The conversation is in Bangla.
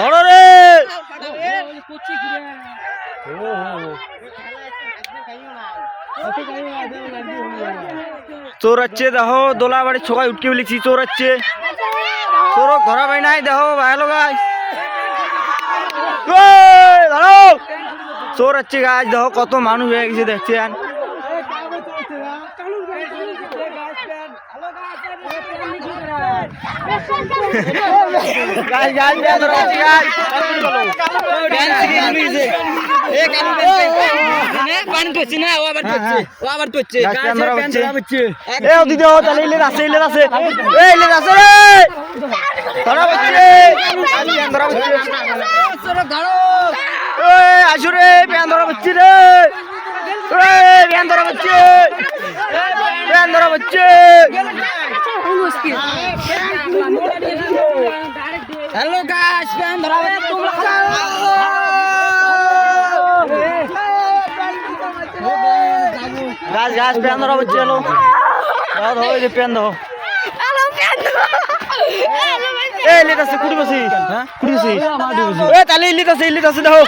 ধরো চোরাচ্ছে দেখো দোলা বাড়ির ছকায় উঠকে বলেছি চোরাচ্ছে চোরক ধরা পাই নাই, দেখো, ভালো গাছ। ধরো। চোরাচ্ছে গাছ, দেখো, কত মানুষ হয়ে গেছে, দেখছেন? গাছ গাছের ধরা প্যান হচ্ছে। ধরা হচ্ছে রে! প্যান ধরা হচ্ছে রে এ প্যান ধরা হচ্ছে প্যান ধরা হচ্ছে হ্যালো গাছ প্যান ধরা তোমরা গাছ গাছ প্যান ধরা হচ্ছে হলো দাও দাও এই প্যান দাও এ ইলিত আছে কুড়ি বসি হ্যাঁ কুড়ি বসি এ তাহলে আছে ইলিত আছে দেখো।